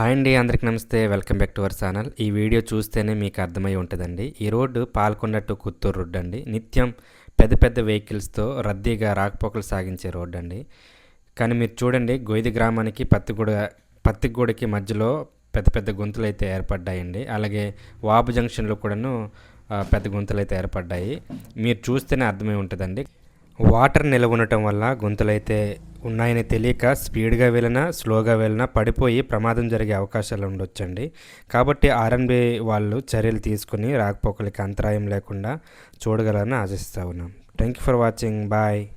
Hi అండి అందరికి నమస్తే. Welcome back to our channel. ఈ వీడియో చూస్తేనే మీకు అర్థమై ఉంటుందండి. ఈ road Palkonda to Kuthuru road అండి. నిత్యం పెద్ద పెద్ద వెహికల్స్తో రద్దీగా రాకపోకలు సాగించే రోడ్డు అండి. కానీ మీరు చూడండి గొయ్యి గ్రామానికి పత్తిగూడ పత్తిగూడకి మధ్యలో పెద్ద పెద్ద గుంతలు అయితే ఏర్పడ్డాయండి. అలాగే వాబు జంక్షన్లో కూడాను పెద్ద గుంతలు అయితే ఏర్పడ్డాయి. మీరు చూస్తేనే అర్థమై ఉంటుందండి. వాటర్ నిల్వ ఉండటం వల్ల గుంతలైతే ఉన్నాయని తెలియక స్పీడ్గా వెళ్ళినా స్లోగా వెళ్ళినా పడిపోయి ప్రమాదం జరిగే అవకాశాలు ఉండొచ్చండి. కాబట్టి ఆర్ఎన్బి వాళ్ళు చర్యలు తీసుకుని రాకపోకలకి అంతరాయం లేకుండా చూడగలరని ఆశిస్తా ఉన్నాం. Thank you for watching. Bye.